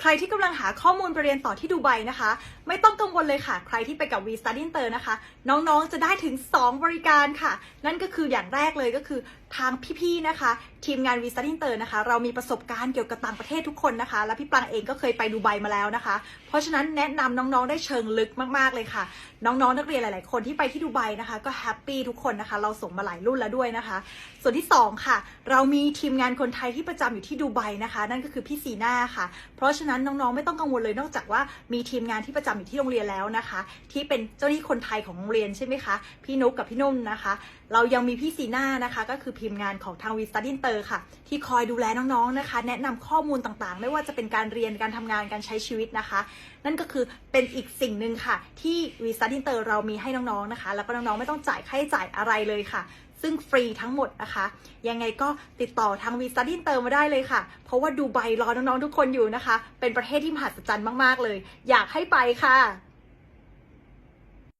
ใครที่กำลังหาข้อมูลไปเรียนต่อที่ดูไบนะคะ ไม่ต้องกังวลเลยค่ะ ใครที่ไปกับ V Study Inter นะคะ น้องๆจะได้ถึง 2 บริการค่ะ นั่นก็คืออย่างแรกเลยก็คือทางพี่ๆนะคะ ทีมงาน V Study Inter นะคะ เรามีประสบการณ์เกี่ยวกับต่างประเทศทุกคนนะคะ และพี่ปรางเองก็เคยไปดูไบมาแล้วนะคะ เพราะฉะนั้นแนะนำน้องๆได้เชิงลึกมากๆเลยค่ะ น้องๆนักเรียนหลาย ๆ คนที่ไปที่ดูไบนะคะ ก็แฮปปี้ทุกคนนะคะ เราส่งมาหลายรุ่นแล้วด้วยนะคะ ส่วนที่สองค่ะ เรามีทีมงานคนไทยที่ประจำอยู่ที่ดูไบนะคะ นั่นก็คือพี่ซีน่าค่ะ เพราะฉะนั้นน้องๆไม่ต้องกังวลเลยนอกจากว่ามีทีมงานที่ประจำอยู่ที่โรงเรียนแล้วนะคะ ที่เป็นเจ้าหน้าที่คนไทยของโรงเรียนใช่ไหมคะพี่นุกกับพี่นุ่มนะคะ เรายังมีพี่ซีน่านะคะก็คือทีมงานของทางวีสตัดดินเตอร์ค่ะ ที่คอยดูแลน้องๆนะคะ แนะนำข้อมูลต่างๆ ไม่ว่าจะเป็นการเรียนการทำงานการใช้ชีวิตนะคะ นั่นก็คือเป็นอีกสิ่งหนึ่งค่ะ ที่วีสตัดดินเตอร์เรามีให้น้องๆนะคะ แล้วก็น้องๆไม่ต้องจ่ายค่าใช้จ่ายอะไรเลยค่ะ ซึ่งฟรีทั้งหมดนะคะ ยังไงก็ติดต่อทางวีสตัดดินเตอร์มาได้เลยค่ะ เพราะว่าดูไบรอน้องๆทุกคนอยู่นะคะ เป็นประเทศที่มหัศจรรย์มากๆเลย อยากให้ไปค่ะ